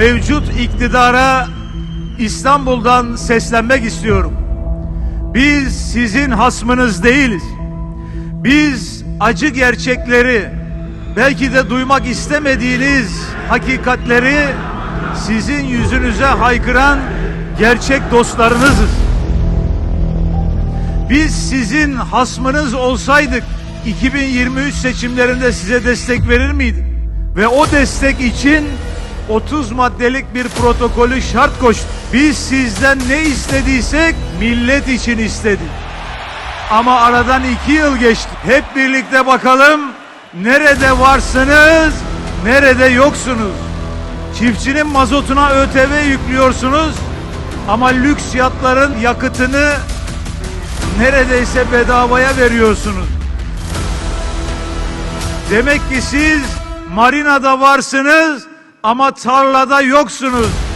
mevcut iktidara İstanbul'dan seslenmek istiyorum. Biz sizin hasmınız değiliz. Biz acı gerçekleri, belki de duymak istemediğiniz hakikatleri sizin yüzünüze haykıran gerçek dostlarınızız. Biz sizin hasmınız olsaydık 2023 seçimlerinde size destek verir miydik? Ve o destek için 30 maddelik bir protokolü şart koştuk. Biz sizden ne istediysek millet için istedik. Ama aradan iki yıl geçti. Hep birlikte bakalım nerede varsınız, nerede yoksunuz. Çiftçinin mazotuna ÖTV yüklüyorsunuz ama lüks yatların yakıtını neredeyse bedavaya veriyorsunuz. Demek ki siz marinada varsınız ama tarlada yoksunuz.